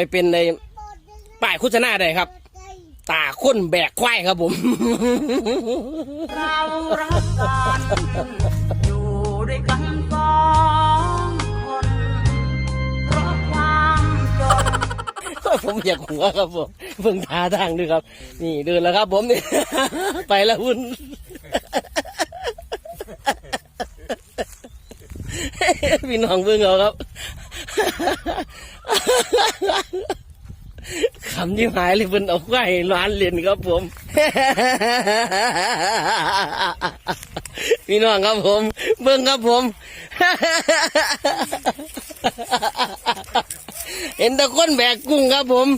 ไปเป็นในป้ายโฆษณาได้ครับ ตาค้นแบกควายครับผม เรารักกันอยู่ด้วยกันสองคนเพราะความจนผมอยากหัวครับผมเพิ่งทาทางด้วยครับ นี่เดินแล้วครับผมนี่ ไปแล้วคุณพี่น้องเพิ่งเอาครับ คำที่หายเลยเพิ่นเอาไว้ร้านเรียนครับผม พี่น้องครับผม เบิ่งครับผม เห็นตะคนแบกกุ้งครับผม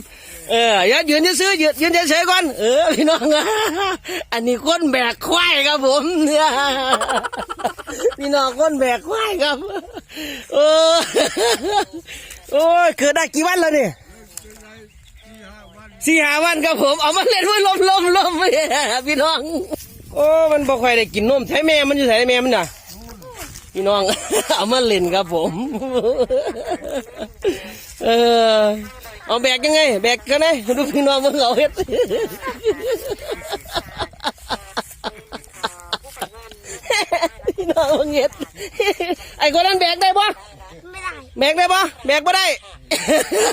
เอออย่ายืนซื้อยืนยืนเฉยๆก่อนเออพี่น้องอันนี้คนแบกควายครับผมเนี่ยพี่น้องคนแบกควายครับโอ้ โอ้ยเกิดได้กี่วันแล้วเนี่ยสี่ห้าวันครับผมเอามาเล่นไว้ลมลมลมพี่น้อง โอ้มันบ่ค่อยได้กินนมใช้แม่มันอยู่ใช้แม่มันน่ะพี่น้องเอามาเล่นครับผม เออเอาแบกยังไง แบกกันไงดูพี่น้องมึงเอาเฮ็ดพี่น้องมึงเฮ็ดไอ้คนนั้นแบกได้ปะ แบกได้ปะแบกไม่ได้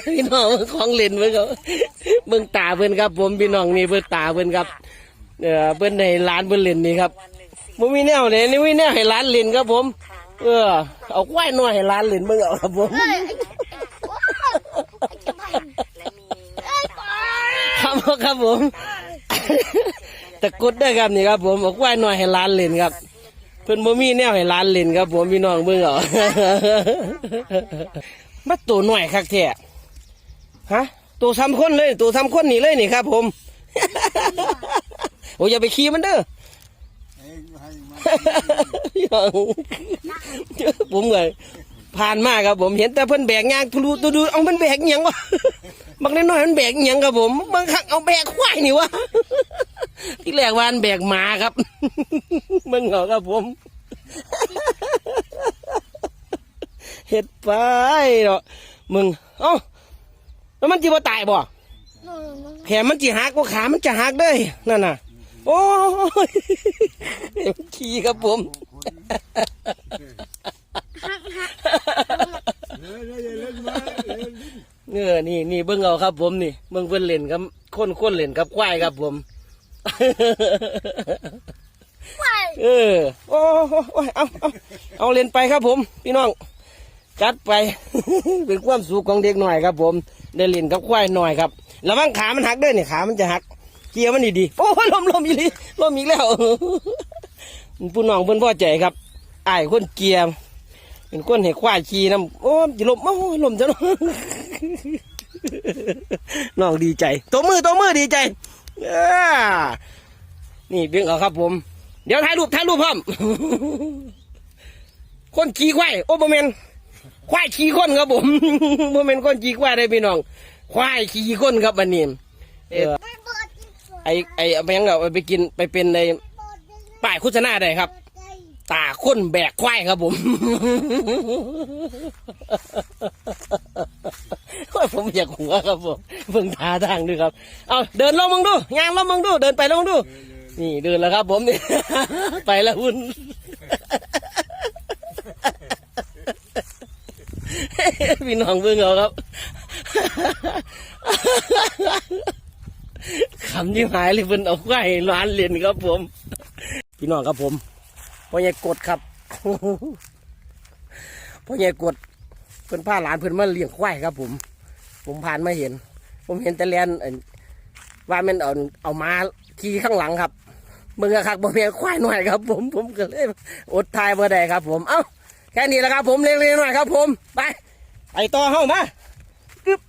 พี่น้องมึงของเล่นเพิ่นเขาเบิ่งตาเพิ่นครับ ผมพี่น้องนี่เบิ่งตาเพิ่นครับเออเพิ่นให้ร้านเพิ่นเล่นนี่ครับบ่มีแนวเลยนี่มีแนวให้ร้านเล่นครับผม เออ เอาควายน้อยให้ร้านเล่นเบิ่งเอาครับผมเฮ้ยไอ้โอ้ไอ้จะพันไอ้ปอครับครับผมตะกรุดได้อครับนี่ครับผมเอาควายน้อยให้ร้านเล่นครับเพิ่นบ่มีแนวให้ร้านเล่นครับผมพี่น้องเบิ่งเอามาตัวน้อยคักแท้ฮะตัวซ้ำคนเลยตัวซ้ำคนนี่เลยนี่ครับ ผม โอ้ยอย่าไปขี่มันเด้อพี่น้องผมเลยผ่านมาครับผมเห็นแต่เพิ่นแบกยางทุลุทุดูเอามันแบกอิหยังวะบางน้อยๆมันแบกอิหยังครับผมบางครั้งเอาแบกควายนี่วะที่แรกวาอันแบกหมาครับ มึงเหรอครับผม เห็ดไปเนาะมึง เอ้าแล้วมันจีบ่ตายบ่ แขนมันจีหักก็ขามันจะหักเด้ยนั่นน่ะ โอ้ยขี้ครับผมเออนี่นี่เบิ่งเอาครับผมนี่เบิ่งเพิ่นเล่นกับ คนคนเล่นกับควายครับผม เออ โอ้โหโอ้ยเอาเอาเอาเล่นไปครับผม พี่น้อง จัดไป เป็นความสุขของเด็กหน่อยครับ ผม ได้เล่นกับควายหน่อยครับระวังขามันหักเด้อเนี่ยขามันจะหัก เกียร์มันดีๆโอ้ยลมลมอีหลีลมอีกแล้วผู้น้องเพิ่นพอใจครับไอ้คนเกียร์เป็นคนให้ควายขี่น้ำโอ้ยจะลมโอ้ลมจะลมน้องดีใจตัวมือตัวมือดีใจนี่เบิ่งเอาครับผม เดี๋ยวถ่ายรูปถ่ายรูปพร้อม คนขี่ควายโอ้บ่แม่นควายขี่คนครับผมบ่แม่นคนขี่ควายได้พี่น้อง ควายขี่คนครับอันนี้เออไอไอเอาไปยังเราเอาไปกินไปเป็นในป้ายโฆษณาได้ครับ ตาคนแบกควายครับผมโอ้ยผมอยากหัวครับผมเพิ่งทาทางด้วยครับ เอาเดินลงมึงดูยางลงมึงดู เดินไปลงมึงดู นี่เดินแล้วครับผมนี่ ไปแล้วคุณพี่น้องเบิ่งเอาครับคำที่หายเลยเพิ่นเอาไว้ร้านเรียนครับผม พี่น้องครับผมพ่อใหญ่กดครับพ่อใหญ่กดเพิ่นพาหลานเพิ่นมาเลี้ยงควายครับ ผม ผมผ่านมาเห็น ผมเห็นแต่แลนว่ามันเอาเอามาขี่ข้างหลังครับ มึงก็คักบ่แม่นควายหน่อยครับ ผมผมก็เลยอดทายบ่ได้ครับ ผมเอ้าแค่นี้แหละครับ ผมเล็กๆหน่อยครับ ผมไปไปต่อเฮ้ามากึ๊บ